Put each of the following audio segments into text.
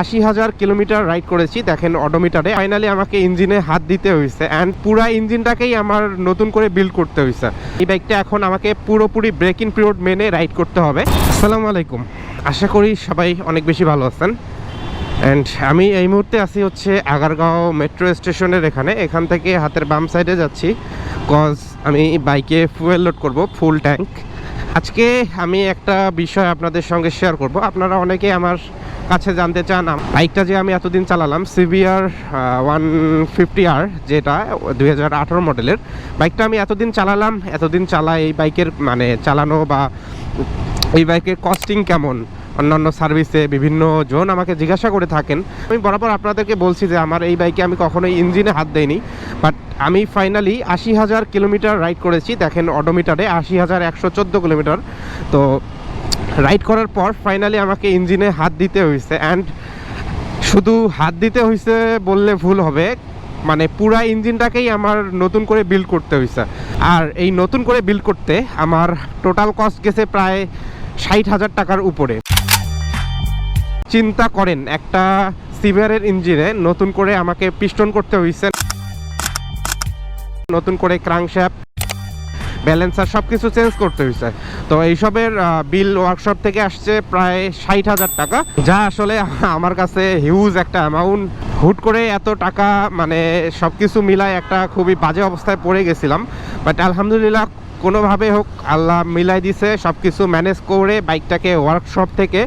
আশি হাজার kilometre ride করেছি, দেখেন অডোমিটারে ফাইনালি আমাকে ইঞ্জিনে হাত দিতে হয়েছে অ্যান্ড পুরা ইঞ্জিনটাকেই আমার নতুন করে বিল্ড করতে হয়েছে। এই বাইকটা এখন আমাকে পুরোপুরি ব্রেক ইন পিরিয়ড মেনে রাইড করতে হবে। আসসালামু আলাইকুম। আশা করি সবাই অনেক বেশি ভালো আছেন। অ্যান্ড আমি এই মুহূর্তে আছি হচ্ছে আগারগাঁও মেট্রো স্টেশনের এখানে। এখান থেকে হাতের বাম সাইডে যাচ্ছি কজ আমি বাইকে ফুয়েল লোড করব ফুল ট্যাঙ্ক আজকে আমি একটা বিষয় আপনাদের সঙ্গে শেয়ার করব। আপনারা অনেকে আমার কাছে জানতে চান বাইকটা যে আমি এতদিন চালালাম সিভিআর ওয়ান ফিফটি আর যেটা, দুই হাজার আঠারো মডেলের। বাইকটা আমি এতদিন চালালাম, এতদিন চালাই, এই বাইকের মানে চালানো বা এই বাইকের কস্টিং কেমন? অন্যান্য সার্ভিসে বিভিন্ন জন আমাকে জিজ্ঞাসা করে থাকেন। আমি বরাবর আপনাদেরকে বলছি যে, আমার এই বাইকে আমি কখনোই ইঞ্জিনে হাত দেইনি বাট আমি ফাইনালি আশি হাজার কিলোমিটার রাইড করেছি। দেখেন অডোমিটারে আশি হাজার একশো চোদ্দ কিলোমিটার। তো রাইড করার পর ফাইনালি আমাকে ইঞ্জিনে হাত দিতে হয়েছে অ্যান্ড শুধু হাত দিতে হয়েছে বললে ভুল হবে মানে পুরা ইঞ্জিনটাকেই আমার নতুন করে বিল্ড করতে হয়েছে আর এই নতুন করে বিল্ড করতে আমার টোটাল কস্ট গেছে প্রায় ষাট হাজার টাকার উপরে। চিন্তা করেন, একটা সিভিয়ারের ইঞ্জিনে নতুন করে আমাকে পিস্টন করতে হয়েছে নতুন করে ক্রাংশ্যাফট ব্যালেন্সার সব কিছু চেঞ্জ করতে হয়েছে তো এইসবের বিল ওয়ার্কশপ থেকে আসছে প্রায় ষাট হাজার টাকা। যা আসলে আমার কাছে হিউজ একটা অ্যামাউন্ট হুট করে এত টাকা মানে সব কিছু মিলায় একটা খুবই বাজে অবস্থায় পড়ে গেছিলাম। বাট আলহামদুলিল্লাহ, কোনোভাবে হোক, আল্লাহ মিলাই দিছে সব কিছু ম্যানেজ করে বাইকটাকে ওয়ার্কশপ থেকে।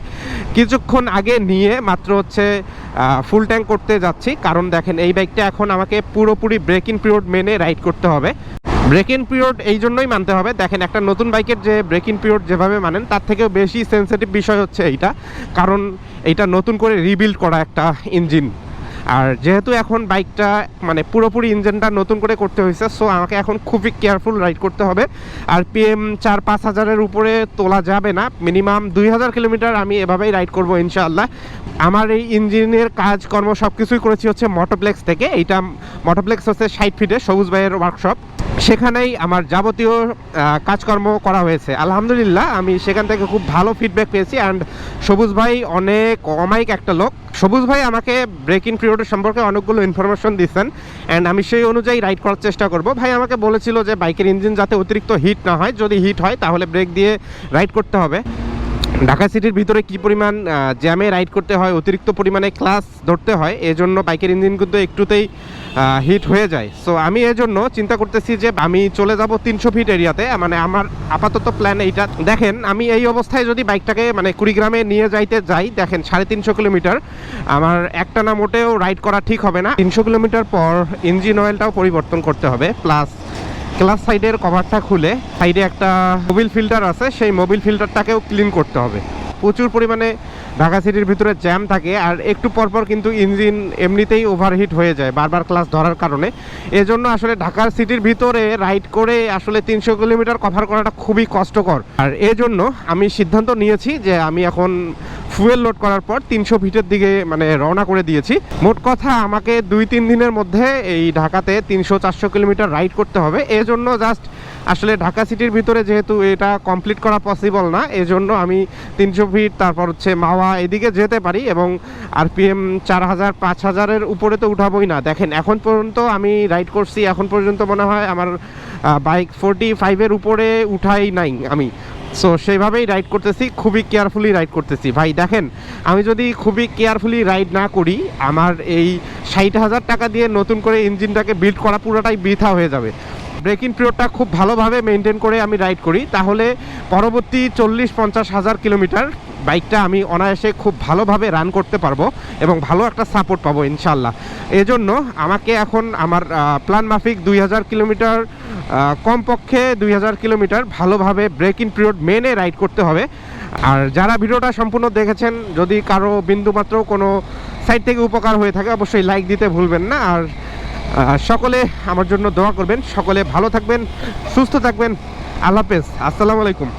কিছুক্ষণ আগে নিয়ে মাত্র হচ্ছে ফুল ট্যাঙ্ক করতে যাচ্ছি। কারণ দেখেন, এই বাইকটা এখন আমাকে পুরোপুরি ব্রেক ইন পিরিয়ড মেনে রাইড করতে হবে। ব্রেক ইন পিরিয়ড এই জন্যই মানতে হবে। দেখেন, একটা নতুন বাইকের যে ব্রেক ইন পিরিয়ড যেভাবে মানেন, তার থেকেও বেশি সেন্সিটিভ বিষয় হচ্ছে এইটা। কারণ এইটা নতুন করে রিবিল্ড করা একটা ইঞ্জিন আর যেহেতু এখন বাইকটা মানে পুরোপুরি ইঞ্জিনটা নতুন করে করতে হয়েছে সো আমাকে এখন খুবই কেয়ারফুল রাইড করতে হবে। আর পিএম চার পাঁচ হাজারের উপরে তোলা যাবে না। মিনিমাম দুই হাজার কিলোমিটার আমি এভাবেই রাইড করব ইনশাআল্লাহ। আমার এই ইঞ্জিনের কাজকর্ম সব কিছুই করেছি হচ্ছে মটোপ্লেক্স থেকে। এইটা মটোপ্লেক্স হচ্ছে ষাট ফিটে সবুজ ভাইয়ের ওয়ার্কশপ সেখানেই আমার যাবতীয় কাজকর্ম করা হয়েছে। আলহামদুলিল্লাহ, আমি সেখান থেকে খুব ভালো ফিডব্যাক পেয়েছি অ্যান্ড সবুজ ভাই অনেক অমায়িক একটা লোক। সবুজ ভাই আমাকে ব্রেকিং পিরিয়ডের সম্পর্কে অনেকগুলো ইনফরমেশন দিচ্ছেন অ্যান্ড আমি সেই অনুযায়ী রাইড করার চেষ্টা করব। ভাই আমাকে বলেছিল যে বাইকের ইঞ্জিন যাতে অতিরিক্ত হিট না হয়, যদি হিট হয় তাহলে ব্রেক দিয়ে রাইড করতে হবে। ঢাকা সিটির ভিতরে কি পরিমাণ জ্যামে রাইড করতে হয়, অতিরিক্ত পরিমাণে ক্লাস ধরতে হয়, এজন্য বাইকের ইঞ্জিন কিন্তু একটুতেই হিট হয়ে যায়। সো আমি এজন্য চিন্তা করতেছি যে, আমি চলে যাব তিনশো ফিট এরিয়াতে মানে আমার আপাতত প্ল্যান এইটা। দেখেন, আমি এই অবস্থায় যদি বাইকটাকে মানে কুড়িগ্রামে নিয়ে যাইতে যাই, দেখেন সাড়ে তিনশো কিলোমিটার, আমার একটা না মোটেও রাইড করা ঠিক হবে না। তিনশো কিলোমিটার পর ইঞ্জিন অয়েলটাও পরিবর্তন করতে হবে প্লাস ক্লাস সাইডের কভারটা খুলে সাইডে একটা মোবিল ফিল্টার আছে, সেই মোবিল ফিল্টারটাকেও ক্লিন করতে হবে। প্রচুর পরিমাণে ঢাকা সিটির ভিতরে জ্যাম থাকে আর একটু পরপর কিন্তু ইঞ্জিন এমনিতেই ওভারহিট হয়ে যায়, বারবার ক্লাস ধরার কারণে। এজন্য আসলে ঢাকার সিটির ভিতরে রাইড করে আসলে তিনশো কিলোমিটার কভার করাটা খুবই কষ্টকর। আর এজন্য আমি সিদ্ধান্ত নিয়েছি যে আমি এখন ফুয়েল লোড করার পর তিনশো ফিটের দিকে মানে রওনা করে দিয়েছি। মোট কথা আমাকে দুই তিন দিনের মধ্যে এই ঢাকাতে তিনশো চারশো কিলোমিটার রাইড করতে হবে। এজন্য জাস্ট আসলে ঢাকা সিটির ভিতরে যেহেতু এটা কমপ্লিট করা পসিবল না, এজন্য আমি তিনশো ফিট, তারপর হচ্ছে মাওয়া এদিকে যেতে পারি এবং আরপিএম চার হাজার পাঁচ হাজারের উপরে তো উঠাবোই না। দেখেন, এখন পর্যন্ত আমি রাইড করছি, এখন পর্যন্ত মনে হয় আমার বাইক ফোরটি ফাইভের উপরে উঠাই নাই আমি। সো সেইভাবেই রাইড করতেছি, খুবই কেয়ারফুলি রাইড করতেছি। ভাই, দেখেন, আমি যদি খুবই কেয়ারফুলি রাইড না করি, আমার এই ষাট হাজার টাকা দিয়ে নতুন করে ইঞ্জিনটাকে বিল্ড করা পুরোটাই বৃথা হয়ে যাবে। ব্রেকিং পিরিয়ডটা খুব ভালোভাবে মেনটেন করে আমি রাইড করি। তাহলে পরবর্তী চল্লিশ, পঞ্চাশ হাজার কিলোমিটার বাইকটা আমি অনায়াসে খুব ভালোভাবে রান করতে পারব এবং ভালো একটা সাপোর্ট পাবো ইনশাল্লাহ এজন্য আমাকে এখন আমার প্ল্যান মাফিক দুই হাজার কিলোমিটার কমপক্ষে দুই হাজার কিলোমিটার ভালোভাবে ব্রেক ইন পিরিয়ড মেনে রাইড করতে হবে। আর যারা ভিডিওটা সম্পূর্ণ দেখেছেন, যদি কারও বিন্দুমাত্র কোনো সাইড থেকে উপকার হয়ে থাকে, অবশ্যই লাইক দিতে ভুলবেন না। আর সকলে আমার জন্য দোয়া করবেন। সকলে ভালো থাকবেন, সুস্থ থাকবেন। আল্লাহ হাফেজ। আসসালামু আলাইকুম।